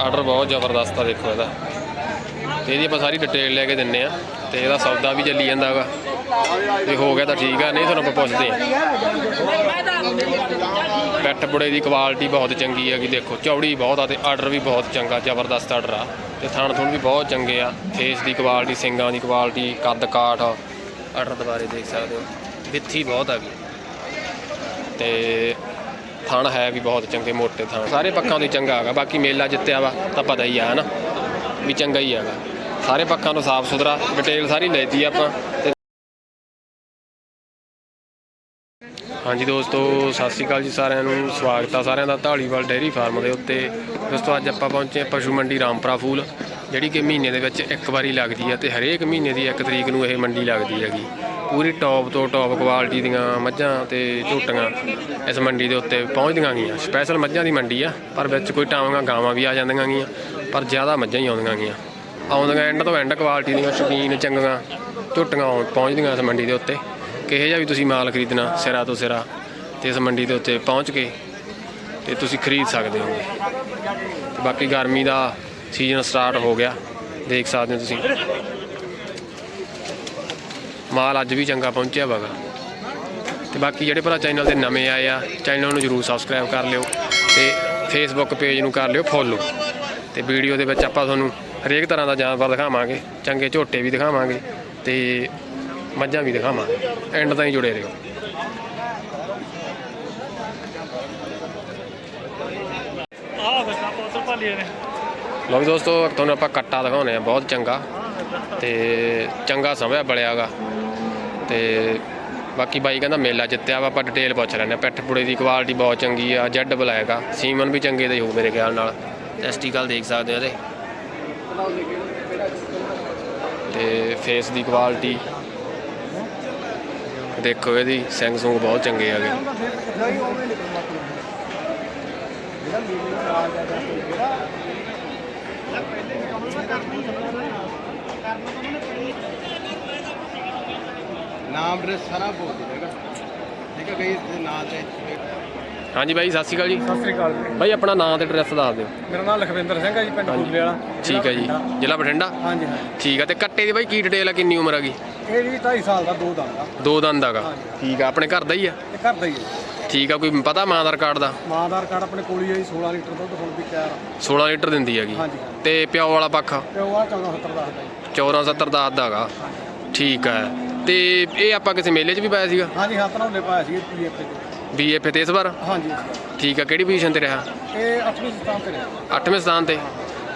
Order ਬਹੁਤ ਜ਼ਬਰਦਸਤ ਆ, ਦੇਖੋ ਇਹਦਾ। ਤੇ ਇਹਦੀ ਆਪਾਂ ਸਾਰੀ ਡਿਟੇਲ ਲੈ ਕੇ ਦਿੰਨੇ ਆ, ਤੇ ਇਹਦਾ ਸੌਦਾ ਵੀ ਚੱਲੀ ਜਾਂਦਾ ਗਾ ਜੇ ਹੋ ਗਿਆ ਤਾਂ ਠੀਕ ਆ, ਨਹੀਂ ਤੁਹਾਨੂੰ ਆਪਾਂ ਪੁੱਛਦੇ ਆ। ਪੈਟ ਬੁੜੇ ਦੀ ਕੁਆਲਿਟੀ ਬਹੁਤ ਚੰਗੀ ਹੈਗੀ ਦੇਖੋ, ਚੌੜੀ ਬਹੁਤ ਆ ਤੇ ਆਰਡਰ ਵੀ ਬਹੁਤ ਚੰਗਾ, ਜ਼ਬਰਦਸਤ ਆਰਡਰ ਆ। ਤੇ ਥਾਣ ਥੁਣ ਵੀ ਬਹੁਤ ਚੰਗੇ ਆ ਫੇਸ ਦੀ ਕੁਆਲਿਟੀ ਸਿੰਗਾਂ ਦੀ ਕੁਆਲਿਟੀ ਕੱਦ ਕਾਠ ਆਰਡਰ ਦੁਬਾਰੇ ਦੇਖ ਸਕਦੇ ਹੋ। ਵਿੱਥੀ ਬਹੁਤ ਹੈਗੀ ਤੇ ਥਣ ਹੈ ਵੀ ਬਹੁਤ ਚੰਗੇ, ਮੋਟੇ ਥਣ। ਸਾਰੇ ਪੱਖਾਂ ਤੋਂ ਚੰਗਾ ਹੈਗਾ। ਬਾਕੀ ਮੇਲਾ ਜਿੱਤਿਆ ਵਾ, ਤਾਂ ਪਤਾ ਹੀ ਆ, ਹਨਾ? ਵੀ ਚੰਗਾ ਹੀ ਹੈਗਾ। ਸਾਰੇ ਪੱਖਾਂ ਤੋਂ ਸਾਫ਼ ਸੁਥਰਾ, ਡਿਟੇਲ ਸਾਰੀ ਲੈਤੀ ਆਪਾਂ ਤੇ ਹਾਂਜੀ ਦੋਸਤੋ, ਸਤਿ ਸ਼੍ਰੀ ਅਕਾਲ ਜੀ ਸਾਰਿਆਂ ਨੂੰ। ਸਵਾਗਤ ਆ ਸਾਰਿਆਂ ਦਾ। ਢਾਲੀਵਾਲ ਡੇਅਰੀ ਫਾਰਮ ਦੇ ਉੱਤੇ। ਦੋਸਤੋ, ਅੱਜ ਆਪਾਂ ਪਹੁੰਚੇ ਪਸ਼ੂ ਮੰਡੀ ਰਾਮਪੁਰਾ ਫੂਲ। ਜਿਹੜੀ ਕਿ ਮਹੀਨੇ ਦੇ ਵਿੱਚ ਇੱਕ ਵਾਰੀ ਲੱਗਦੀ ਹੈ ਤੇ ਹਰੇਕ ਮਹੀਨੇ ਦੀ ਇੱਕ ਤਰੀਕ ਨੂੰ ਇਹ ਮੰਡੀ ਲੱਗਦੀ ਹੈਗੀ। ਪੂਰੀ ਟੌਪ ਤੋਂ ਟੌਪ ਕੁਆਲਿਟੀ ਦੀਆਂ ਮੱਝਾਂ ਤੇ ਝੋਟੀਆਂ ਇਸ ਮੰਡੀ ਦੇ ਉੱਤੇ ਪਹੁੰਚਦੀਆਂ ਗਈਆਂ। ਸਪੈਸ਼ਲ ਮੱਝਾਂ ਦੀ ਮੰਡੀ ਆ, ਪਰ ਵਿੱਚ ਕੋਈ ਟਾਵਾਂ ਗਾਵਾਂ ਵੀ ਆ ਜਾਂਦੀਆਂ ਗਈਆਂ, ਪਰ ਜ਼ਿਆਦਾ ਮੱਝਾਂ ਹੀ ਆਉਂਦੀਆਂ ਗਈਆਂ। ਆਉਂਦੀਆਂ ਐਂਡ ਤੋਂ ਐਂਡ ਕੁਆਲਿਟੀ ਦੀਆਂ ਸ਼ੌਕੀਨ, ਚੰਗੀਆਂ ਝੋਟੀਆਂ ਆਉਣ- ਪਹੁੰਚਦੀਆਂ ਇਸ ਮੰਡੀ ਦੇ ਉੱਤੇ। ਕਿਹੋ ਜਿਹਾ ਵੀ ਤੁਸੀਂ ਮਾਲ ਖਰੀਦਣਾ ਸਿਰਾ ਤੋਂ ਸਿਰਾ ਤੇ ਇਸ ਮੰਡੀ ਦੇ ਉੱਤੇ ਪਹੁੰਚ ਕੇ ਤੇ ਤੁਸੀਂ ਖਰੀਦ ਸਕਦੇ ਹੋ। ਤੇ ਬਾਕੀ ਗਰਮੀ ਦਾ ਸੀਜ਼ਨ ਸਟਾਰਟ ਹੋ ਗਿਆ। ਦੇਖ ਸਕਦੇ ਹੋ ਤੁਸੀਂ। ਮਾਲ ਅੱਜ ਵੀ ਚੰਗਾ ਪਹੁੰਚਿਆ ਵਗਾ ਤੇ ਬਾਕੀ ਜਿਹੜੇ ਭਰਾ ਚੈਨਲ ਤੇ ਨਵੇਂ ਆਏ ਆ ਚੈਨਲ ਨੂੰ ਜਰੂਰ ਸਬਸਕ੍ਰਾਈਬ ਕਰ ਲਿਓ ਤੇ ਫੇਸਬੁੱਕ ਪੇਜ ਨੂੰ ਕਰ ਲਿਓ ਫੋਲੋ ਤੇ ਵੀਡੀਓ ਦੇ ਵਿੱਚ ਆਪਾਂ ਤੁਹਾਨੂੰ ਹਰੇਕ ਤਰ੍ਹਾਂ ਦਾ ਜਾਨਵਰ ਦਿਖਾਵਾਂਗੇ, ਚੰਗੇ ਝੋਟੇ ਵੀ ਦਿਖਾਵਾਂਗੇ ਤੇ ਮੱਝਾਂ ਵੀ ਦਿਖਾਵਾਂਗੇ। ਐਂਡ ਤਾਈਂ ਜੁੜੇ ਰਹੋ। ਆਹ ਬਸ ਆਪਾਂ ਉਧਰ ਭਾਲੀਏ ਨੇ। ਲਓ ਵੀ ਦੋਸਤੋ, ਤੁਹਾਨੂੰ ਆਪਾਂ ਕੱਟਾ ਦਿਖਾਉਨੇ ਆ, ਬਹੁਤ ਚੰਗਾ ਤੇ ਚੰਗਾ ਸਮਿਆ ਬਲਿਆਗਾ ਤੇ ਬਾਕੀ ਬਾਈ ਕਹਿੰਦਾ ਮੇਲਾ ਜਿੱਤਿਆ ਵਾ, ਆਪਾਂ ਡਿਟੇਲ ਪੁੱਛ ਲੈਣੇ ਪਿੱਠ ਪੁੜੇ ਦੀ ਕੁਆਲਿਟੀ ਬਹੁਤ ਚੰਗੀ ਆ ਜੈਡ ਬਲੈਕ ਆ, ਸੀਮਨ ਵੀ ਚੰਗੇ ਦੇ ਹੋ ਮੇਰੇ ਖਿਆਲ ਨਾਲ। ਟੈਸਟੀਕਲ ਦੇਖ ਸਕਦੇ ਹੋ ਇਹਦੇ। ਤੇ ਫੇਸ ਦੀ ਕੁਆਲਿਟੀ ਦੇਖੋ ਇਹਦੀ, ਸਿੰਘ ਸੂੰਗ ਬਹੁਤ ਚੰਗੇ ਹੈਗੇ ਨਾਮ ਡਰੈਸ ਸਾਰਾ ਬੋਲ ਦੇਗਾ ਠੀਕ ਹੈ ਕਈ ਤੇ ਨਾਂ ਤੇ ਹਾਂਜੀ ਬਾਈ ਸਤਿ ਸ਼੍ਰੀ ਅਕਾਲ ਜੀ। ਸਤਿ ਸ੍ਰੀ ਅਕਾਲ ਜੀ। ਬਾਈ ਆਪਣਾ ਨਾਮ ਤੇ ਐਡਰੈਸ ਦੱਸ ਦਿਓ। ਮੇਰਾ ਨਾਮ ਲਖਵਿੰਦਰ ਸਿੰਘ ਹੈ ਜੀ ਪਿੰਡ ਹਾਂਜੀ। ਫੂਲੇ ਵਾਲਾ ਠੀਕ ਹੈ ਜੀ। ਜ਼ਿਲ੍ਹਾ ਬਠਿੰਡਾ। ਹਾਂਜੀ ਹਾਂ ਠੀਕ ਆ ਤੇ ਕੱਟੇ ਦੀ ਬਾਈ ਕੀ ਡਿਟੇਲ ਆ ਕਿੰਨੀ ਉਮਰ ਹੈਗੀ ਇਹ ਜੀ 2.5 ਸਾਲ ਦਾ ਦੋ ਦੰਦ ਦਾ ਦੋ ਦੰਦ ਹਾਂਜੀ। ਠੀਕ ਆ ਆਪਣੇ ਘਰ ਦਾ ਹੀ ਆ? ਘਰ ਦਾ ਹੀ ਹੈ ਠੀਕ ਆ ਕੋਈ ਪਤਾ ਮਾਂ ਆਧਾਰ ਕਾਰਡ ਦਾ? ਮਾਂ ਕਾਰਡ ਆਪਣੇ ਕੋਲ ਹੀ ਹੈ ਜੀ 16 ਲੀਟਰ ਦੁੱਧ ਹੁਣ ਵੀ ਤਿਆਰ ਆ। 16 ਲੀਟਰ ਦਿੰਦੀ ਹੈਗੀ। ਹਾਂਜੀ। ਹਾਂ ਤੇ ਪਿਓ ਵਾਲਾ ਪੱਖ? ਤੇ ਉਹ ਆ 1470 ਦਾ ਹੈ ਜੀ। 14 70 ਦਾ ਅੱਧ ਹੈਗਾ। ਠੀਕ ਆ। ਤੇ ਇਹ ਆਪਾਂ ਕਿਸੇ ਮੇਲੇ 'ਚ ਵੀ ਪਾਇਆ ਸੀਗਾ? ਹਾਂਜੀ ਹੱਥ ਨਾਲ ਪਾਇਆ ਸੀ ਪੀਐਫ ਤੇ। ਬੀਐਫ ਤੇ ਇਸ ਵਾਰ? ਹਾਂਜੀ। ਠੀਕ ਆ ਕਿਹੜੀ ਪੋਜੀਸ਼ਨ ਤੇ ਰਿਹਾ? ਇਹ 8ਵੀਂ ਸਥਾਨ ਤੇ ਰਿਹਾ। 8ਵੇਂ ਸਥਾਨ ਤੇ?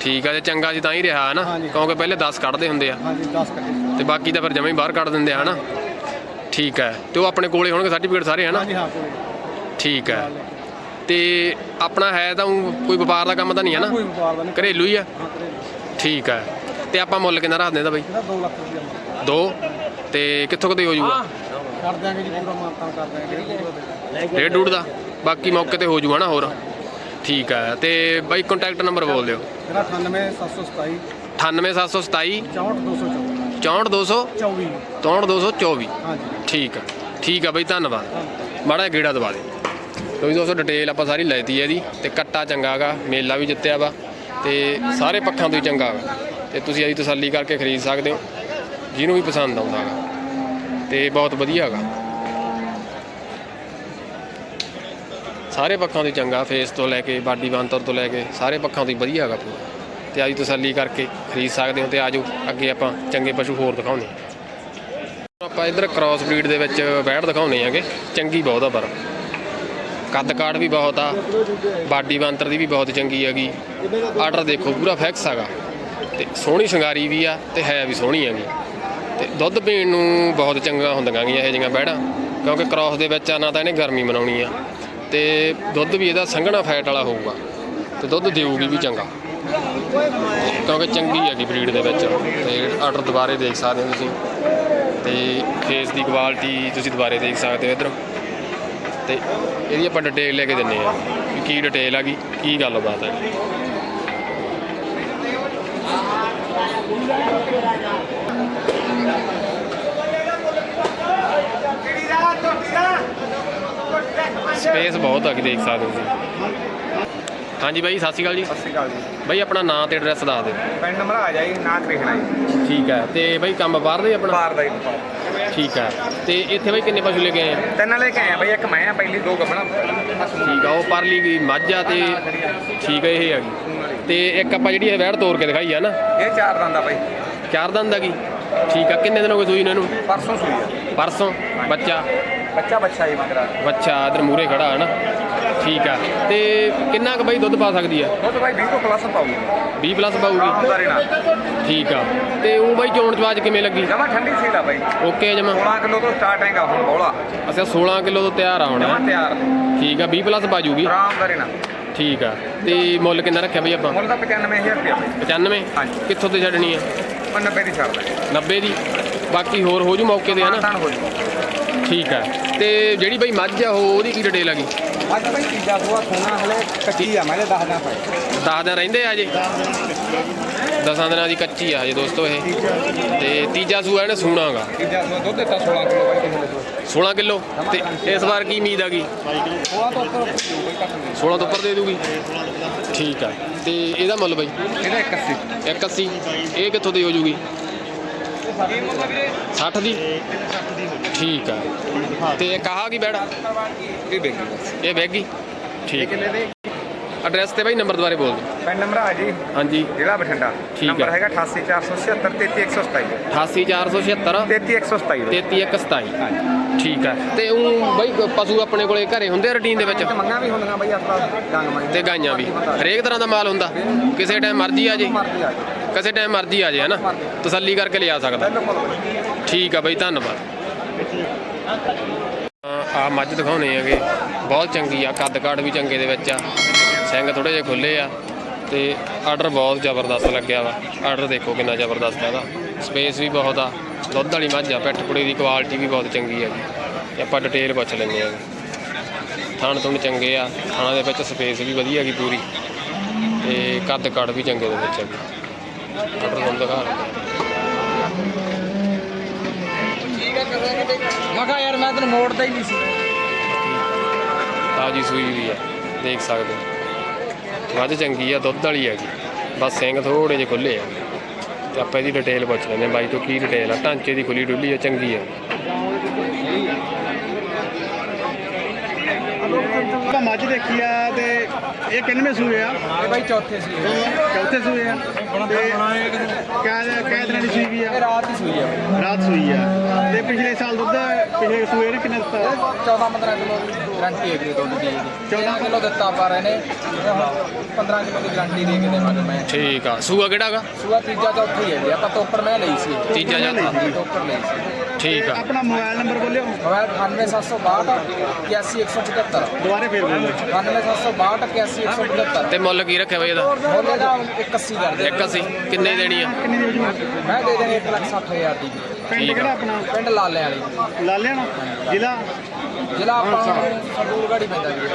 ਠੀਕ ਆ ਜੇ ਚੰਗਾ ਸੀ ਤਾਂ ਹੀ ਰਿਹਾ ਹਨਾ? ਹਾਂਜੀ। ਕਿਉਂਕਿ ਪਹਿਲੇ 10 ਕੱਢਦੇ ਹੁੰਦੇ ਆ। ਹਾਂਜੀ 10 ਕੱਟੇ ਤੇ ਬਾਕੀ ਤਾਂ ਫਿਰ ਜਮਾਂ ਹੀ ਬਾਹਰ ਕੱਢ ਦਿੰਦੇ ਆ ਹਨਾ? ਠੀਕ ਹੈ ਤੇ ਉਹ ਆਪਣੇ ਕੋਲੇ ਹੋਣਗੇ ਸਰਟੀਫਿਕੇਟ ਸਾਰੇ ਹਨਾ? ਹਾਂਜੀ ਹਾਂ ਠੀਕ ਹੈ। ਤੇ ਆਪਣਾ ਹੈ ਤਾਂ ਊਂ ਕੋਈ ਵਪਾਰ ਦਾ ਕੰਮ ਤਾਂ ਨਹੀਂ ਹੈ ਨਾ? ਕੋਈ ਵਪਾਰ ਦਾ ਨਹੀਂ। ਘਰੇਲੂ ਹੀ ਆ? ਹਾਂ ਠੀਕ ਹੈ। ਤੇ ਆਪਾਂ ਮੁੱਲ ਕਿੰਨਾ ਰੱਖਦੇ ਦਾ ਬਾਈ? ਇਹਦਾ 2 ਲੱਖ ਰੁਪਏ ਮੰਗਦਾ। ਦੋ। ਤੇ ਕਿੱਥੋਂ ਕਦੇ ਹੋ ਜਾਊਗਾ ਕਰ ਦਿਆਂਗੇ ਜੀ ਪੂਰਾ ਮਾਨਤਾਨ ਕਰ ਦਿਆਂਗੇ ਡੇਢ ਕਿਲੋ ਦੇ ਡੇਢ ਡੂੜ ਦਾ? ਬਾਕੀ ਮੌਕੇ ਤੇ ਹੋ ਜਾਊਗਾ ਨਾ ਹੋਰ। ਠੀਕ ਹੈ। ਤੇ ਬਾਈ ਕੰਟੈਕਟ ਨੰਬਰ ਬੋਲ ਦਿਓ। ਮੇਰਾ 98727 98727 64224 64224 24 64224 ਹਾਂਜੀ। ਠੀਕ ਹੈ। ਠੀਕ ਹੈ ਬਾਈ ਧੰਨਵਾਦ। ਮਾੜਾ ਜਿਹਾ ਗੇੜਾ ਦਵਾ ਦੇ ਲੋ ਜੀ ਦੋਸਤੋ ਡਿਟੇਲ ਆਪਾਂ ਸਾਰੀ ਲੈਤੀ ਹੈ ਇਹਦੀ, ਤੇ ਕੱਟਾ ਚੰਗਾਗਾ ਮੇਲਾ ਵੀ ਜਿੱਤਿਆ ਵਾ, ਤੇ ਸਾਰੇ ਪੱਖਾਂ ਤੋਂ ਹੀ ਚੰਗਾ ਵਾ। ਤੇ ਤੁਸੀਂ ਇਹਦੀ ਤਸੱਲੀ ਕਰਕੇ ਖਰੀਦ ਸਕਦੇ ਹੋ, ਜਿਹਨੂੰ ਵੀ ਪਸੰਦ ਆਉਂਦਾ ਹੈਗਾ ਤੇ ਬਹੁਤ ਵਧੀਆ ਹੈਗਾ ਸਾਰੇ ਪੱਖਾਂ ਤੋਂ ਹੀ ਚੰਗਾ ਫੇਸ ਤੋਂ ਲੈ ਕੇ, ਬਾਡੀ ਬਾਂਤਰ ਤੋਂ ਲੈ ਕੇ, ਸਾਰੇ ਪੱਖਾਂ ਤੋਂ ਹੀ ਵਧੀਆ ਹੈਗਾ ਪੂਰਾ। ਤੇ ਆਜੀ ਤਸੱਲੀ ਕਰਕੇ ਖਰੀਦ ਸਕਦੇ ਹੋ ਤੇ ਆਜੋ, ਅੱਗੇ ਆਪਾਂ ਚੰਗੇ ਪਸ਼ੂ ਹੋਰ ਦਿਖਾਉਂਦੇ ਹਾਂ। ਆਪਾਂ ਇਧਰ ਕ੍ਰਾਸ ਬਰੀਡ ਦੇ ਵਿੱਚ ਬੈੜ ਦਿਖਾਉਂਦੇ ਆਂਗੇ ਚੰਗੀ ਬਹੁਤ ਆ ਪਰ ਕੱਦ ਕਾਠ ਵੀ ਬਹੁਤ ਆ, ਬਾਡੀ ਬਾਂਤਰ ਦੀ ਵੀ ਬਹੁਤ ਚੰਗੀ ਹੈਗੀ। ਆਰਡਰ ਦੇਖੋ, ਪੂਰਾ ਫਿਕਸ ਹੈਗਾ। ਤੇ ਸੋਹਣੀ ਸ਼ਿੰਗਾਰੀ ਵੀ ਆ ਤੇ ਹੈ ਵੀ ਸੋਹਣੀ ਹੈਗੀ। ਤੇ ਦੁੱਧ ਪੀਣ ਨੂੰ ਬਹੁਤ ਚੰਗਾ ਹੁੰਦੀਆਂ ਗੀਆਂ ਇਹ ਜਿਹੀਆਂ ਬੈੜਾਂ, ਕਿਉਂਕਿ ਕ੍ਰਾਸ ਦੇ ਵਿੱਚ ਆ, ਨਾ ਤਾਂ ਇਹਨੇ ਗਰਮੀ ਮਨਾਉਣੀ ਆ। ਤੇ ਦੁੱਧ ਵੀ ਇਹਦਾ ਸੰਘਣਾ ਫੈਟ ਵਾਲਾ ਹੋਊਗਾ। ਤੇ ਦੁੱਧ ਦੇਊਗੀ ਵੀ ਚੰਗਾ। ਕਿਉਂਕਿ ਚੰਗੀ ਹੈਗੀ ਬਰੀਡ ਦੇ ਵਿੱਚ। ਤੇ ਆਰਡਰ ਦੁਬਾਰੇ ਦੇਖ ਸਕਦੇ ਹੋ ਤੁਸੀਂ। ਤੇ ਫੇਸ ਦੀ ਕੁਆਲਿਟੀ ਤੁਸੀਂ ਦੁਬਾਰੇ ਦੇਖ ਸਕਦੇ ਹੋ ਇਧਰ। ਤੇ ਇਹਦੀ ਆਪਾਂ ਡਿਟੇਲ ਲੈ ਕੇ ਦਿੰਨੇ ਆ ਕਿ ਕੀ ਡਿਟੇਲ ਹੈਗੀ ਕੀ ਗੱਲਬਾਤ ਹੈ ਸਪੇਸ ਬਹੁਤ ਆ ਕਿ ਦੇਖ ਸਕਦੇ ਹੋ ਤੁਸੀਂ ਹਾਂਜੀ ਬਾਈ ਸਤਿ ਸ਼੍ਰੀ ਅਕਾਲ ਜੀ। ਸਤਿ ਸ਼੍ਰੀ ਅਕਾਲ ਜੀ। ਬਾਈ ਆਪਣਾ ਨਾਂ ਤੇ ਐਡਰੈਸ ਦੱਸ ਦਿਓ। ਪਿੰਡ ਨੰਬਰ ਆ ਜਾਈ ਨਾ ਕ੍ਰਿਸ਼ਨਾ ਜੀ। ਠੀਕ ਹੈ ਤੇ ਬਾਈ ਕੰਮ ਬਾਹਰ ਦਾ ਹੀ ਆਪਣਾ? ਬਾਰ ਦਾ ਹੀ। ਠੀਕ ਹੈ ਤੇ ਇੱਥੇ ਬਾਈ ਕਿੰਨੇ ਪਸ਼ੂ ਲੈ ਕੇ ਆਏ? ਆ ਤਿੰਨ ਲੈ ਕੇ ਆਏ ਆ ਬਈ ਇੱਕ ਮੈਂ ਆ ਪਹਿਲੀ ਦੋ ਗੱਬਣਾ ਠੀਕ ਆ ਉਹ ਪਰਲੀ ਗਈ ਮੱਝ ਆ ਤੇ ਠੀਕ ਹੈ ਇਹ ਹੈਗੀ ਤੇ ਇੱਕ ਆਪਾਂ ਜਿਹੜੀ ਇਹ ਵੈੜ ਤੋੜ ਕੇ ਦਿਖਾਈ ਆ ਨਾ। ਇਹ ਚਾਰ ਦੰਦ ਆ ਬਈ। ਚਾਰ ਦੰਦ ਹੈਗੀ ਠੀਕ ਆ ਕਿੰਨੇ ਦਿਨ ਹੋ ਗਏ ਸੂਈ ਨੂੰ ਇਹਨੂੰ? ਪਰਸੋਂ ਸੂਈ ਆ। ਪਰਸੋਂ ਬੱਚਾ? ਬੱਚਾ ਬੱਚਾ ਹੀ ਮਗਰਾ ਬੱਚਾ ਇਧਰ ਮੂਰੇ ਖੜਾ ਹੈ ਨਾ। ਠੀਕ ਆ। ਤੇ ਕਿੰਨਾ ਕੁ ਬਾਈ ਦੁੱਧ ਪਾ ਸਕਦੀ ਆ? ਤਾਂ ਬਾਈ 20 ਤੋਂ ਪਲੱਸ ਪਾਊਗੀ। 20 ਪਲੱਸ ਨਾਲ। ਠੀਕ ਆ। ਤੇ ਉਹ ਬਾਈ ਚੋਣ ਚਵਾਜ ਕਿਵੇਂ ਲੱਗੀ? ਜਮਾ ਠੰਡੀ ਸੀਲ ਆ ਬਾਈ। ਓਕੇ ਜਮਾ। 16 ਕਿਲੋ ਤੋਂ ਸਟਾਰਟ ਹੈਗਾ ਹੁਣ ਬੋਲਾ। ਅੱਛਾ 16 ਕਿਲੋ ਤੋਂ ਤਿਆਰ ਆ ਹੁਣ ਜਮਾ ਤਿਆਰ। ਠੀਕ ਆ 20 ਪਲੱਸ ਬਾਜੂਗੀ ਆਰਾਮਦਾਰੀ ਨਾਲ। ਠੀਕ ਆ। ਤੇ ਮੁੱਲ ਕਿੰਨਾ ਰੱਖਿਆ ਬਈ ਆਪਾਂ? ਮੁੱਲ ਤਾਂ 95000 ਰੁਪਇਆ ਬਈ। 95 ਹਾਂਜੀ। ਕਿੱਥੋਂ ਤੇ ਛੱਡਣੀ ਆ? ਉਹ 90 ਦੀ ਛੱਡ ਦਾਂਗੇ। 90 ਦੀ। ਬਾਕੀ ਹੋਰ ਹੋ ਜੂ ਮੌਕੇ ਤੇ ਹਨਾ ਜੂ। ਠੀਕ ਆ। ਤੇ ਜਿਹੜੀ ਬਈ ਮੱਝ ਆ ਉਹ ਉਹਦੀ ਕੀ ਡਿਟੇਲ ਹੈਗੀ ਅੱਜ ਬਾਈ ਤੀਜਾ ਸੂਆ ਸੋਨਾ ਹਲੇ ਕੱਚੀ ਆ ਮੈਂ 10 ਦਿਨ ਪਏ 10 ਦਿਨ ਰਹਿੰਦੇ ਆ ਜੇ 10 ਦਿਨਾਂ ਦੀ ਕੱਚੀ ਆ ਹਜੇ ਦੋਸਤੋ ਇਹ। ਤੇ ਤੀਜਾ ਸੂਆ ਇਹਨੇ ਸੂਣਾਗਾ ਤੀਜਾ ਸੂਆ ਦੁੱਧ ਦਿੱਤਾ 16 ਕਿਲੋ ਬਾਈ ਕਿਸੇ ਨੇ 16 ਕਿਲੋ। ਤੇ ਇਸ ਵਾਰ ਕੀ ਉਮੀਦ ਹੈਗੀ 16 ਤੋਂ ਉੱਪਰ ਹੋਊ ਬਈ ਘੱਟ ਨਹੀਂ। 16 ਤੋਂ ਉੱਪਰ ਦੇ ਦੂਗੀ? ਠੀਕ ਆ। ਤੇ ਇਹਦਾ ਮੁੱਲ ਬਈ? ਇਹਦਾ 81 180 ਇਹ ਕਿੱਥੋਂ ਦੀ ਹੋ ਜੂਗੀ? 60 ਦੀ? ਠੀਕ ਆ। ਤੇ ਇਹ ਕਹਾ ਕੀ ਬੈੜਾ ਇਹ ਬੇਗੀ। ਇਹ ਬੈਗੀ? ਠੀਕ ਕਿੰਨੇ ਦੇ? ਐਡਰੈਸ ਤੇ ਬਾਈ ਨੰਬਰ ਦੁਬਾਰੇ ਬੋਲ ਦਿਓ। ਪਿੰਡ ਨੰਬਰ ਆ ਜੀ। ਹਾਂਜੀ। ਜ਼ਿਲ੍ਹਾ ਬਠਿੰਡਾ। ਠੀਕ ਨੰਬਰ। ਹੈਗਾ 88477 33127 88476 33127 33127 ਹਾਂਜੀ। ਠੀਕ ਆ। ਤੇ ਉਹ ਬਾਈ ਪਸ਼ੂ ਆਪਣੇ ਕੋਲੇ ਘਰੇ ਹੁੰਦੇ ਰੂਟੀਨ ਦੇ ਵਿੱਚ? ਮੰਗਾਂ ਵੀ ਹੁੰਦੀਆਂ ਬਈ ਆਪਾਂ ਡੰਗ ਮੰਗ। ਤੇ ਗਾਈਆਂ ਵੀ। ਹਰੇਕ ਤਰ੍ਹਾਂ ਦਾ ਮਾਲ ਹੁੰਦਾ। ਕਿਸੇ ਟਾਈਮ ਮਰਜ਼ੀ ਆ ਜੀ। ਕਿਸੇ ਟਾਈਮ ਮਰਜ਼ੀ ਆ ਜੇ ਹਨਾ ਤਸੱਲੀ ਕਰਕੇ ਲਿਆ ਸਕਦਾ। ਠੀਕ ਆ ਬਾਈ, ਧੰਨਵਾਦ। ਆ ਮੱਝ ਦਿਖਾਉਣੇ ਹੈਗੇ। ਬਹੁਤ ਚੰਗੀ ਆ, ਕੱਦ ਕਾਠ ਵੀ ਚੰਗੇ ਦੇ ਵਿੱਚ ਆ। ਸਿੰਘ ਥੋੜੇ ਜਿਹੇ ਖੁੱਲੇ ਆ ਤੇ ਆਰਡਰ ਬਹੁਤ ਜ਼ਬਰਦਸਤ ਲੱਗਿਆ ਵਾ। ਆਰਡਰ ਦੇਖੋ ਕਿੰਨਾ ਜ਼ਬਰਦਸਤ ਆ ਇਹਦਾ। ਸਪੇਸ ਵੀ ਬਹੁਤ ਆ। ਦੁੱਧ ਵਾਲੀ ਮੱਝ ਆ, ਪਿੱਠ ਪੁੜੇ ਦੀ ਕੁਆਲਿਟੀ ਵੀ ਬਹੁਤ ਚੰਗੀ ਹੈਗੀ ਤੇ ਆਪਾਂ ਡਿਟੇਲ ਪੁੱਛ ਲੈਂਦੇ ਆ ਥਾਣ ਥੁਣ ਚੰਗੇ ਆ। ਥਾਣਾ ਦੇ ਵਿੱਚ ਸਪੇਸ ਵੀ ਵਧੀਆ ਹੈਗੀ ਪੂਰੀ। ਤੇ ਕੱਦ ਕਾਠ ਵੀ ਚੰਗੇ ਦੇ ਵਿੱਚ ਹੈਗੀ ਆਰਡਰ ਤੁਹਾਨੂੰ ਮੈਂ ਕਿਹਾ ਯਾਰ, ਮੈਂ ਤੈਨੂੰ ਮੋੜਦਾ ਹੀ ਨਹੀਂ ਸੀ। ਤਾਜੀ ਸੂਈ ਵੀ ਆ, ਦੇਖ ਸਕਦੇ ਹੋ। ਮੱਝ ਚੰਗੀ ਆ, ਦੁੱਧ ਵਾਲੀ ਹੈਗੀ ਬਸ ਸਿੰਘ ਥੋੜੇ ਜਿਹੇ ਖੁੱਲੇ ਆ। ਤੇ ਆਪਾਂ ਇਹਦੀ ਡਿਟੇਲ ਪੁੱਛ ਲੈਂਦੇ ਬਾਈ ਤੋਂ ਕੀ ਡਿਟੇਲ ਆ? ਢਾਂਚੇ ਦੀ ਖੁੱਲੀ ਡੁੱਲੀ ਆ, ਚੰਗੀ ਆ। ਮੱਝ ਦੇਖੀ ਆ ਤੇ ਇਹ ਕਿੰਨਵੇਂ ਸੂਏ ਆ? ਇਹ ਬਾਈ ਚੌਥੇ ਸੀ ਚੌਥੇ ਸੂਏ ਆ। ਤੇ ਕਿਆ ਕਿਆ ਦਿਨਾਂ ਦੀ ਸੂਈ ਵੀ ਇਹ ਆ ਰਾਤ ਹੀ ਸੂਈ ਆ। ਰਾਤ ਸੂਈ ਆ। ਤੇ ਪਿਛਲੇ ਸਾਲ ਦੁੱਧ ਪਿਛਲੇ ਸੂਏ ਨੇ ਕਿੰਨਾ ਦਿੱਤਾ? 14 15 ਕਿਲੋ ਦੀ ਗਾਰੰਟੀ ਹੈ ਜੀ ਦੁੱਧ ਦੀ। ਇਹਦੀ 14 ਕਿਲੋ ਦਿੱਤਾ ਪਰ ਇਹਨੇ ਇਹ ਹੁਣ 15 ਕਿਲੋ ਦੀ ਗਾਰੰਟੀ ਦੇ ਕੇ ਦੇਵਾਂਗੇ ਮੈਂ। ਠੀਕ ਆ। ਸੂਆ ਕਿਹੜਾ ਗਾ ਸੂਆ ਤੀਜਾ ਚੌਥਾ ਹੀ ਹੈ ਜੀ ਆਪਾਂ ਤੋਪਰ ਮੈਂ ਲਈ ਸੀ। ਤੀਜਾ ਜਾਂ ਹਾਂਜੀ, ਤੋਪਰ ਲਈ ਸੀ। ਠੀਕ ਆ। ਆਪਣਾ ਮੋਬਾਈਲ ਨੰਬਰ ਬੋਲਿਓ। ਮੋਬਾਈਲ 98762 81175 ਦੁਬਾਰੇ ਫੇਰ ਬੋਲਿਓ 98762 81175 ਤੇ ਮੁੱਲ ਕੀ ਰੱਖਿਆ ਬਾਈ ਇਹਦਾ? ਬੋਲੇ ਦਾ 81 ਕਰ ਦੇ 81 ਕਿੰਨੇ ਦੇਣੀ ਆ? ਕਿੰਨੀ ਦੀ ਹੋ ਜੂ ਮੈਂ ਦੇ ਦੇਣੀ 160000 ਦੀ। ਪਿੰਡ ਆ। ਕਿਹੜਾ ਆਪਣਾ? ਪਿੰਡ ਲਾਲੇ ਵਾਲੀ। ਲਾਲਿਆਣਾ ਜ਼ਿਲ੍ਹਾ? ਜ਼ਿਲ੍ਹਾ ਆਪਾਂ ਫਰੂਲਗੜੀ ਪੈਂਦਾ ਜੀ।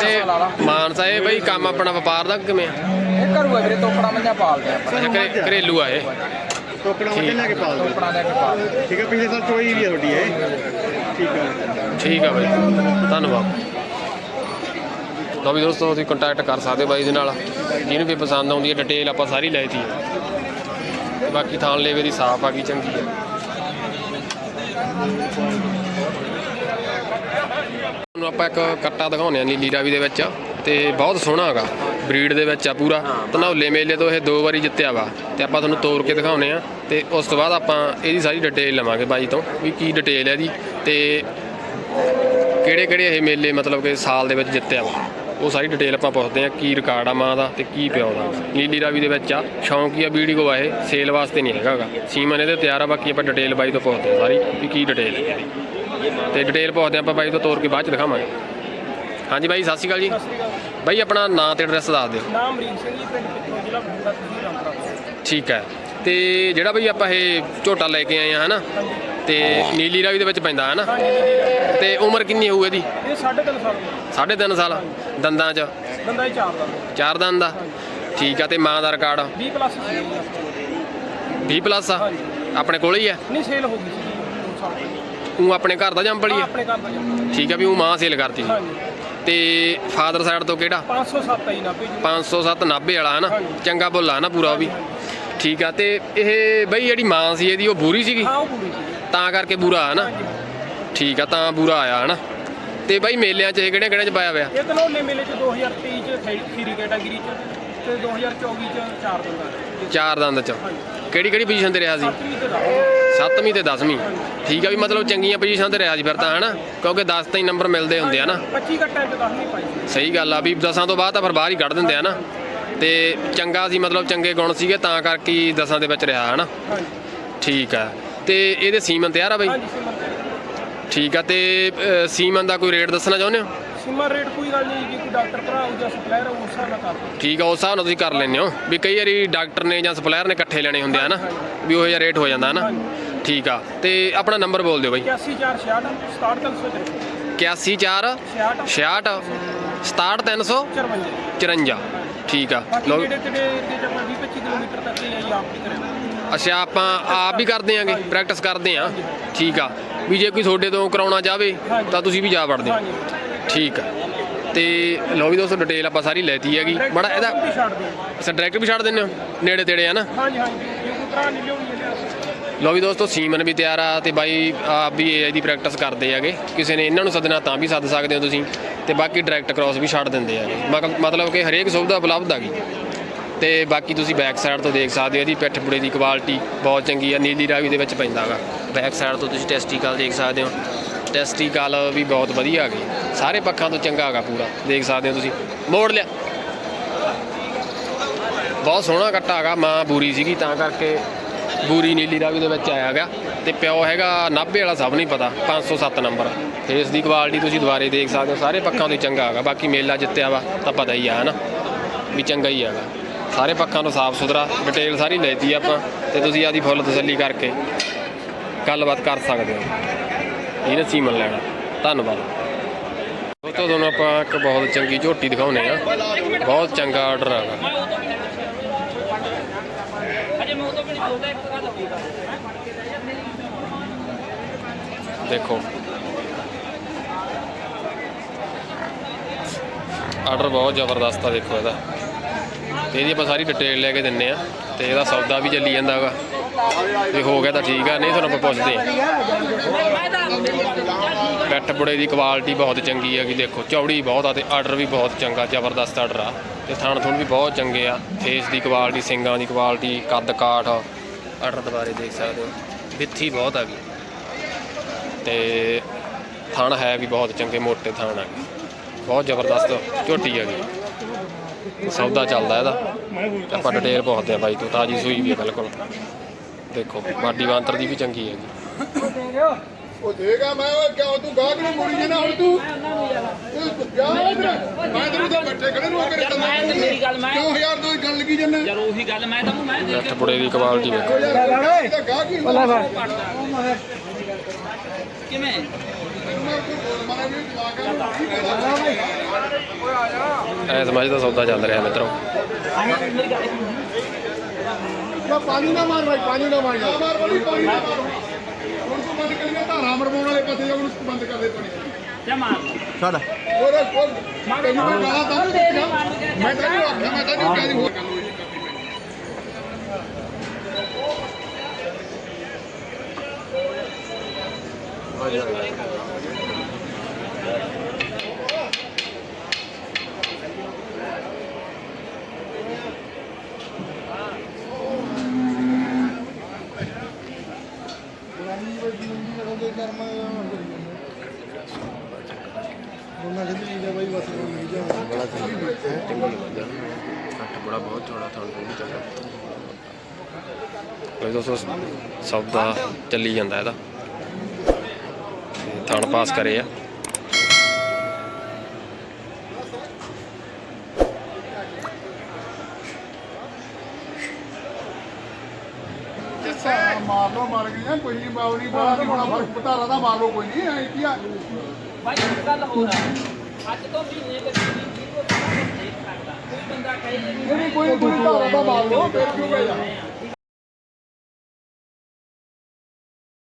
ਤੇ ਮਾਨਸਾ ਇਹ ਬਾਈ ਕੰਮ ਆਪਣਾ ਵਪਾਰ ਦਾ ਕਿਵੇਂ ਆ? ਇਹ ਕਰੂਗਾ ਵੀਰੇ ਤੋਪੜਾ ਮੰਝਾ ਪਾਲਦੇ ਘਰੇ- ਘਰੇਲੂ ਆ ਇਹ। ਟੋਕਣਾ ਮੱਝ ਲੈ ਕੇ ਪਾਲ ਦਿਓ। ਤੋਪੜਾ ਲੈ ਕੇ ਪਾਲਦੇ ਠੀਕ ਹੈ ਪਿਛਲੇ ਸਾਲ ਚੋਈ ਵੀ ਆ ਤੁਹਾਡੀ ਇਹ। ਠੀਕ ਹੈ। ਠੀਕ ਆ ਬਾਈ। ਧੰਨਵਾਦ। ਲਓ ਵੀ ਦੋਸਤੋ ਤੁਸੀਂ ਕੰਟੈਕਟ ਕਰ ਸਕਦੇ ਹੋ ਬਾਈ ਦੇ ਨਾਲ। ਜਿਹਨੂੰ ਵੀ ਪਸੰਦ ਆਉਂਦੀ ਹੈ ਡਿਟੇਲ ਆਪਾਂ ਸਾਰੀ ਲੈ ਤੀ ਹੈ। ਬਾਕੀ ਥਾਣ ਲੇਵੇ ਦੀ ਸਾਫ਼ ਆ ਗਈ ਚੰਗੀ ਹੈ ਤੁਹਾਨੂੰ ਆਪਾਂ ਇੱਕ ਕੱਟਾ ਦਿਖਾਉਂਦੇ ਆ ਨੀਲੀ ਰਾਵੀ ਦੇ ਵਿੱਚ। ਤੇ ਬਹੁਤ ਸੋਹਣਾ ਹੈਗਾ। ਬਰੀਡ ਦੇ ਵਿੱਚ ਆ ਪੂਰਾ। ਧਨੌਲੇ ਮੇਲੇ ਤੋਂ ਇਹ ਦੋ ਵਾਰੀ ਜਿੱਤਿਆ ਵਾ। ਤੇ ਆਪਾਂ ਤੁਹਾਨੂੰ ਤੋੜ ਕੇ ਦਿਖਾਉਂਦੇ ਆ। ਤੇ ਉਸ ਤੋਂ ਬਾਅਦ ਆਪਾਂ ਇਹਦੀ ਸਾਰੀ ਡਿਟੇਲ ਲਵਾਂਗੇ ਬਾਈ ਤੋਂ ਵੀ ਕੀ ਡਿਟੇਲ ਹੈ ਇਹਦੀ। ਤੇ ਕਿਹੜੇ ਕਿਹੜੇ ਇਹ ਮੇਲੇ ਮਤਲਬ ਕਿ ਸਾਲ ਦੇ ਵਿੱਚ ਜਿੱਤਿਆ ਵਾ। ਉਹ ਸਾਰੀ ਡਿਟੇਲ ਆਪਾਂ ਪੁੱਛਦੇ ਆ ਕੀ ਰਿਕਾਰਡ ਆ ਮਾਂ ਦਾ ਤੇ ਕੀ ਪਿਓ ਦਾ। ਨੀਲੀ ਰਾਵੀ ਦੇ ਵਿੱਚ ਆ ਸ਼ੌਂਕੀ ਆ ਵੀਡੀਓ ਆ ਇਹ ਸੇਲ ਵਾਸਤੇ ਨਹੀਂ ਹੈਗਾਗਾ ਸੀਮਨ ਇਹਦੇ ਤਿਆਰ ਆ ਬਾਕੀ ਆਪਾਂ ਡਿਟੇਲ ਬਾਈ ਤੋਂ ਪੁੱਛਦੇ ਆ ਸਾਰੀ ਵੀ ਕੀ ਡਿਟੇਲ ਹੈ ਤੇ ਡਿਟੇਲ ਪੁੱਛਦੇ ਆਪਾਂ ਬਾਈ ਤੋਂ ਤੋੜ ਕੇ ਬਾਅਦ ਚ ਦਿਖਾਵਾਂਗੇ। ਹਾਂਜੀ ਬਾਈ ਸਤਿ ਸ਼੍ਰੀ ਅਕਾਲ ਜੀ। ਬਾਈ ਆਪਣਾ ਨਾਂ ਤੇ ਐਡਰੈਸ ਦੱਸ ਦਿਓ। ਨਾਮ ਅਮਰੀਕ ਸਿੰਘ ਜੀ ਪਿੰਡ ਪਿੱਤੋਂ ਜ਼ਿਲ੍ਹਾ ਬਠਿੰਡਾ ਤਹਿਸੀਲ ਰਾਮਪੁਰਾ ਠੀਕ ਹੈ। ਤੇ ਜਿਹੜਾ ਬਈ ਆਪਾਂ ਇਹ ਝੋਟਾ ਲੈ ਕੇ ਆਏ ਆ ਹਨਾ? ਤੇ ਨੀਲੀ ਰਾਵੀ ਦੇ ਵਿੱਚ ਪੈਂਦਾ ਹਨਾ? ਤੇ ਉਮਰ ਕਿੰਨੀ ਹੋਊ ਇਹਦੀ? ਇਹ 3.5 ਸਾਲ ਸਾਢੇ ਤਿੰਨ ਸਾਲ। ਦੰਦਾਂ 'ਚ? ਬੰਦਾ ਹੀ ਚਾਰ ਦਾ ਚਾਰ ਦੰਦ ਦਾ ਠੀਕ ਆ ਤੇ ਮਾਂ ਦਾ ਰਿਕਾਰਡ 20 ਪਲੱਸ ਸੀ। 20 ਪਲੱਸ ਆ? ਆਪਣੇ ਕੋਲ ਹੀ ਆ? ਨਹੀਂ ਸੇਲ ਹੋ ਗਈ ਸੀ। ਉਹ ਆਪਣੇ ਘਰ ਦਾ ਜੰਪਲੀ ਆ? ਆਪਣੇ ਘਰ ਦਾ। ਠੀਕ ਆ ਵੀ ਉਹ ਮਾਂ ਸੇਲ ਕਰਤੀ। ਸੀ ਹਾਂਜੀ। ਤੇ ਫਾਦਰ ਸਾਈਡ ਤੋਂ ਕਿਹੜਾ? 507 ਹੀ ਨਾਭੇ ਵਾਲਾ ਹੈ ਨਾ ਚੰਗਾ ਬੁੱਲਾ ਹੈ ਨਾ ਪੂਰਾ ਉਹ ਵੀ। ਠੀਕ ਆ ਤੇ ਇਹ ਬਈ ਜਿਹੜੀ ਮਾਂ ਸੀ ਇਹਦੀ ਉਹ ਬੂਰੀ ਸੀਗੀ? ਹਾਂ ਉਹ ਪੂਰੀ ਸੀ ਤਾਂ ਕਰਕੇ ਬੂਰਾ ਹੈ ਨਾ ਠੀਕ ਆ ਤਾਂ ਬੂਰਾ ਆਇਆ ਹੈ ਨਾ ਤੇ ਬਈ ਮੇਲਿਆਂ 'ਚ ਇਹ ਕਿਹੜੇ ਕਿਹੜੇ 'ਚ ਪਾਇਆ ਹੋਇਆ? ਇਹ ਤਨੋਲੇ ਮੇਲੇ ਚ 2023 ਚ ਖੀਰੀ ਕੈਟਾਗਰੀ ਚ ਤੇ 2024 ਚ ਚਾਰ ਦੰਦਾਂ ਚ। ਚਾਰ ਦੰਦ 'ਚ। ਕਿਹੜੀ ਕਿਹੜੀ ਪੋਜੀਸ਼ਨ ਤੇ ਰਿਹਾ ਸੀ? ਸੱਤਵੀਂ ਤੇ 10ਵੀਂ ਠੀਕ ਆ ਵੀ ਮਤਲਬ ਚੰਗੀਆਂ ਪੋਜੀਸ਼ਨਾਂ ਤੇ ਰਿਹਾ ਜੀ ਫਿਰ ਤਾਂ ਹਨਾ? ਕਿਉਂਕਿ 10 ਤਾਂ ਹੀ ਨੰਬਰ ਮਿਲਦੇ ਹੁੰਦੇ ਆ ਨਾ। ਸਹੀ ਗੱਲ ਆ ਵੀ 10ਾਂ ਤੋਂ ਬਾਅਦ ਤਾਂ ਫਿਰ ਬਾਹਰ ਹੀ ਕੱਢ ਦਿੰਦੇ ਆ ਨਾ। ਤੇ ਚੰਗਾ ਸੀ ਮਤਲਬ ਚੰਗੇ ਗੁਣ ਸੀਗੇ ਤਾਂ ਕਰਕੇ 10ਾਂ ਦੇ ਵਿੱਚ ਰਿਹਾ ਹਨਾ? ਠੀਕ ਆ। ਤੇ ਇਹਦੇ ਸੀਮਨ ਤਿਆਰ ਆ ਬਈ? ਠੀਕ ਆ ਤੇ ਸੀਮਨ ਦਾ ਕੋਈ ਰੇਟ ਦੱਸਣਾ ਚਾਹੁੰਦੇ ਹੋ? ਸੀਮਨ ਰੇਟ ਕੋਈ ਗੱਲ ਨਹੀਂ ਜੀ ਕੋਈ ਡਾਕਟਰ ਭਰਾ ਹੋ ਜਾਂ ਸਪਲਾਇਰ ਹੋ ਉਸ ਹਿਸਾਬ ਠੀਕ ਆ ਉਸ ਹਿਸਾਬ ਨਾਲ ਤੁਸੀਂ ਕਰ ਲੈਂਦੇ ਹੋ। ਵੀ ਕਈ ਵਾਰੀ ਡਾਕਟਰ ਨੇ ਜਾਂ ਸਪਲਾਇਰ ਨੇ ਇਕੱਠੇ ਲੈਣੇ ਹੁੰਦੇ ਆ ਨਾ ਵੀ ਉਹ ਜਿਹਾ ਰੇਟ ਹੋ ਜਾਂਦਾ ਹੈ ਨਾ ਠੀਕ ਆ ਤੇ ਆਪਣਾ ਨੰਬਰ ਬੋਲ ਦਿਓ ਬਾਈ। 84 66 67 84 4 66 66 67 354 54 ਠੀਕ ਆ ਬਾਕੀ ਲਓ ਜਿਹੜੇ ਜਿਹੜੇ ਏਰੀਏ ਚ ਆਪਾਂ 20 25 ਕਿਲੋਮੀਟਰ ਤੱਕ ਹੀ ਆਈ ਆਪ ਹੀ ਕਰੇ। ਅੱਛਾ ਆਪਾਂ ਆਪ ਵੀ ਕਰਦੇ ਆਂਗੇ ਪ੍ਰੈਕਟਿਸ ਕਰਦੇ ਆਂ। ਠੀਕ ਆ ਵੀ ਜੇ ਕੋਈ ਤੁਹਾਡੇ ਤੋਂ ਕਰਾਉਣਾ ਚਾਹਵੇ ਤਾਂ ਤੁਸੀਂ ਵੀ ਜਾ ਵੜਦੇ ਹੋ ਠੀਕ ਆ ਤੇ ਲਓ ਵੀ ਦੋਸਤੋ ਡਿਟੇਲ ਆਪਾਂ ਸਾਰੀ ਲੈਤੀ ਹੈਗੀ। ਬੜਾ ਇਹਦਾ ਅੱਛਾ ਡਾਇਰੈਕਟ ਵੀ ਛੱਡ ਦਿੰਦੇ ਹੋ ਨੇੜੇ ਤੇੜੇ ਆ ਨਾ? ਹਾਂਜੀ ਹਾਂਜੀ। ਲੋ ਵੀ ਦੋਸਤੋ, ਸੀਮਨ ਵੀ ਤਿਆਰ ਆ ਤੇ ਬਾਈ ਆਪ ਵੀ ਏਆਈ ਦੀ ਪ੍ਰੈਕਟਿਸ ਕਰਦੇ ਹੈਗੇ। ਕਿਸੇ ਨੇ ਇਹਨਾਂ ਨੂੰ ਸੱਦਣਾ ਤਾਂ ਵੀ ਸੱਦ ਸਕਦੇ ਹੋ ਤੁਸੀਂ ਤੇ ਬਾਕੀ ਡਾਇਰੈਕਟ ਕ੍ਰਾਸ ਵੀ ਛੱਡ ਦਿੰਦੇ ਹੈਗੇ ਮਕ- ਮਤਲਬ ਕਿ ਹਰੇਕ ਸੁਵਿਧਾ ਉਪਲਬਧ ਹੈਗੀ ਤੇ ਬਾਕੀ ਤੁਸੀਂ ਬੈਕ ਸਾਈਡ ਤੋਂ ਦੇਖ ਸਕਦੇ ਹੋ ਇਹਦੀ ਪਿੱਠ ਪੁੜੇ ਦੀ ਕੁਆਲਿਟੀ ਬਹੁਤ ਚੰਗੀ ਆ, ਨੀਲੀ ਰਾਵੀ ਦੇ ਵਿੱਚ ਪੈਂਦਾ ਹੈਗਾ ਬੈਕ ਸਾਈਡ ਤੋਂ ਤੁਸੀਂ ਟੈਸਟੀਕਲ ਦੇਖ ਸਕਦੇ ਹੋ। ਟੈਸਟੀਕਲ ਵੀ ਬਹੁਤ ਵਧੀਆ ਹੈਗੇ ਸਾਰੇ ਪੱਖਾਂ ਤੋਂ ਚੰਗਾ ਹੈਗਾ ਪੂਰਾ, ਦੇਖ ਸਕਦੇ ਹੋ ਤੁਸੀਂ। ਮੋੜ ਲਿਆ। ਬਹੁਤ ਸੋਹਣਾ ਕੱਟਾ ਹੈਗਾ ਮਾਂ ਬੂਰੀ ਸੀਗੀ ਤਾਂ ਕਰਕੇ ਬੂਰੀ ਨੀਲੀ ਰਾਵੀ ਦੇ ਵਿੱਚ ਆਇਆ ਗਿਆ ਤੇ ਪਿਓ ਹੈਗਾ ਨਾਭੇ ਵਾਲਾ ਸਭ ਨਹੀਂ ਪਤਾ 507 ਨੰਬਰ ਫੇਸ ਦੀ ਕੁਆਲਿਟੀ ਤੁਸੀਂ ਦੁਬਾਰੇ ਦੇਖ ਸਕਦੇ ਹੋ, ਸਾਰੇ ਪੱਖਾਂ ਤੋਂ ਹੀ ਚੰਗਾ ਹੈਗਾ, ਬਾਕੀ ਮੇਲਾ ਜਿੱਤਿਆ ਵਾ ਤਾਂ ਪਤਾ ਹੀ ਆ, ਹਨਾ? ਵੀ ਚੰਗਾ ਹੀ ਹੈਗਾ। ਸਾਰੇ ਪੱਖਾਂ ਤੋਂ ਸਾਫ਼ ਸੁਥਰਾ ਡਿਟੇਲ ਸਾਰੀ ਲੈਤੀ ਆਪਾਂ ਤੇ ਤੁਸੀਂ ਆਦੀ ਫੁੱਲ ਤਸੱਲੀ ਕਰਕੇ ਗੱਲਬਾਤ ਕਰ ਸਕਦੇ ਹੋ। ਇਹਨੇ ਸੀਮਨ ਲੈਣਾ। ਧੰਨਵਾਦ। ਦੋਸਤੋ ਤੁਹਾਨੂੰ ਆਪਾਂ ਇੱਕ ਬਹੁਤ ਚੰਗੀ ਝੋਟੀ ਦਿਖਾਉਨੇ ਆ ਬਹੁਤ ਚੰਗਾ ਆਰਡਰ ਹੈਗਾ। ਦੇਖੋ। ਆਰਡਰ ਬਹੁਤ ਜ਼ਬਰਦਸਤ ਆ, ਦੇਖੋ ਇਹਦਾ। ਤੇ ਇਹਦੀ ਆਪਾਂ ਸਾਰੀ ਡਿਟੇਲ ਲੈ ਕੇ ਦਿੰਨੇ ਆ, ਤੇ ਇਹਦਾ ਸੌਦਾ ਵੀ ਚੱਲੀ ਜਾਂਦਾ ਹੈਗਾ। ਜੇ ਹੋ ਗਿਆ ਤਾਂ ਠੀਕ ਆ, ਨਹੀਂ ਤੁਹਾਨੂੰ ਆਪਾਂ ਪੁੱਛਦੇ ਆ। ਪੈਠ ਬੁੜੇ ਦੀ ਕੁਆਲਿਟੀ ਬਹੁਤ ਚੰਗੀ ਹੈਗੀ, ਦੇਖੋ। ਚੌੜੀ ਬਹੁਤ ਆ ਤੇ ਆਰਡਰ ਵੀ ਬਹੁਤ ਚੰਗਾ, ਜ਼ਬਰਦਸਤ ਆਰਡਰ ਆ। ਤੇ ਥਾਣ ਥੁਣ ਵੀ ਬਹੁਤ ਚੰਗੇ ਆ। ਫੇਸ ਦੀ ਕੁਆਲਿਟੀ ਸਿੰਗਾਂ ਦੀ ਕੁਆਲਿਟੀ ਕੱਦ ਕਾਠ ਆਰਡਰ ਦੁਬਾਰੇ ਦੇਖ ਸਕਦੇ ਹੋ। ਵਿੱਥੀ ਬਹੁਤ ਆ ਗਈ। ਤੇ ਥਣ ਹੈ ਵੀ ਬਹੁਤ ਚੰਗੇ ਮੋਟੇ ਥਣ ਆ। ਬਹੁਤ ਜ਼ਬਰਦਸਤ ਝੋਟੀ ਹੈਗੀ ਸੌਦਾ ਚੱਲਦਾ ਇਹਦਾ। ਤੇ ਆਪਾਂ ਡਿਟੇਲ ਪੁੱਛਦੇ ਆ ਬਾਈ ਤੋਂ ਤਾਜੀ ਸੂਈ ਵੀ ਹੈ ਬਿਲਕੁਲ। ਦੇਖੋ ਬਾਡੀ ਬਾਂਤਰ ਦੀ ਵੀ ਚੰਗੀ ਹੈਗੀ ਉਹ ਦੇਗਾ ਮੈਂ ਉਹ ਕਿਉਂ ਤੂੰ ਗਾਹਕ ਨੂੰ ਮੁੜੀ ਜੇ ਨਾ ਹੁਣ ਤੂੰ ਤੂੰ ਮੈਂ ਤੈਨੂੰ ਤਾਂ ਬੱਠੇ ਖੜੇ ਨੂੰ ਕਰੇ ਤਾਂ ਮੈਂ ਤੇ ਮੇਰੀ ਗੱਲ ਮੈਂ ਕਿਉਂ ਤੋਂ ਹੀ ਗੱਲ ਲੱਗੀ ਜੰਨੇ ਯਾਰ ਉਹੀ ਗੱਲ ਮੈਂ ਤੁਹਾਨੂੰ ਮੈਂ ਦੇ ਪੈਠ ਬੁੜੇ ਦੀ ਕੁਆਲਿਟੀ ਵੇਖੋ। ਹੀ ਕਿਵੇਂ? ਮੈਂ ਵੀ ਜਵਾਕਾਂ ਨੂੰ ਕੀ ਕਹਦਾ ਐ ਸਮਝ ਦਾ ਸੌਦਾ ਚੱਲ ਰਿਹਾ ਮਿੱਤਰੋ। ਪਾਣੀ ਨਾ ਮਾਰ ਭਾਈ ਪਾਣੀ ਨਾ ਮਾਰ ਮਾਰ ਬੜੀ ਪਾਣੀ ਨਾ ਮਾਰ। ਹੁਣ ਤੂੰ ਬੰਦ ਕਰੀਏ ਧਾਰਾ ਮਰਵਾਉਣ ਵਾਲੇ ਪਾਸੇ ਜਾ ਉਹਨੂੰ ਬੰਦ ਕਰ ਦੇ ਪਾਣੀ। ਜਾ ਮਾਰ। ਉਹਦੇ ਕੋਲ ਤੈਨੂੰ ਮੈਂ ਗਾਲਾਂ ਤਾਂ ਨਹੀਂ। ਮੈਂ ਆਖਿਆ ਕਹਿ ਹੋਰ ਗੱਲ ਹੋਈ ਕਰਨੀ ਪੈਣੀ ਕੱਟ ਬੜਾ ਬਹੁਤ ਚੌੜਾ ਥਣ ਵੀ ਚੰਗਾ ਲੋ ਦੋਸਤੋ ਸੌਦਾ ਚੱਲੀ ਜਾਂਦਾ ਇਹਦਾ ਪਾਸ ਕਰੇ ਆ। ਮਾਰ ਲੋ ਮਾਰ ਗਈਆਂ ਕੋਈ ਨਹੀਂ ਬਾਉ ਨਹੀਂ ਬਾਹਰ ਨਹੀਂ ਹੋਣਾ ਫ਼ਰਕ ਧਾਰਾ ਦਾ ਮਾਰ ਲੋ ਕੋਈ ਨਹੀਂ ਐ ਕੀ ਆ? ਭਾਈ ਗੱਲ ਹੋਰ ਆ। ਅੱਜ ਤੋਂ ਮਹੀਨੇ ਕੋਈ ਬੰਦਾ ਕਹੇ ਨਹੀਂ ਕੋਈ ਕੋਈ ਧਾਰਾ ਦਾ ਮਾਰ ਲੋ ਫਿਰ ਕਿਉਂ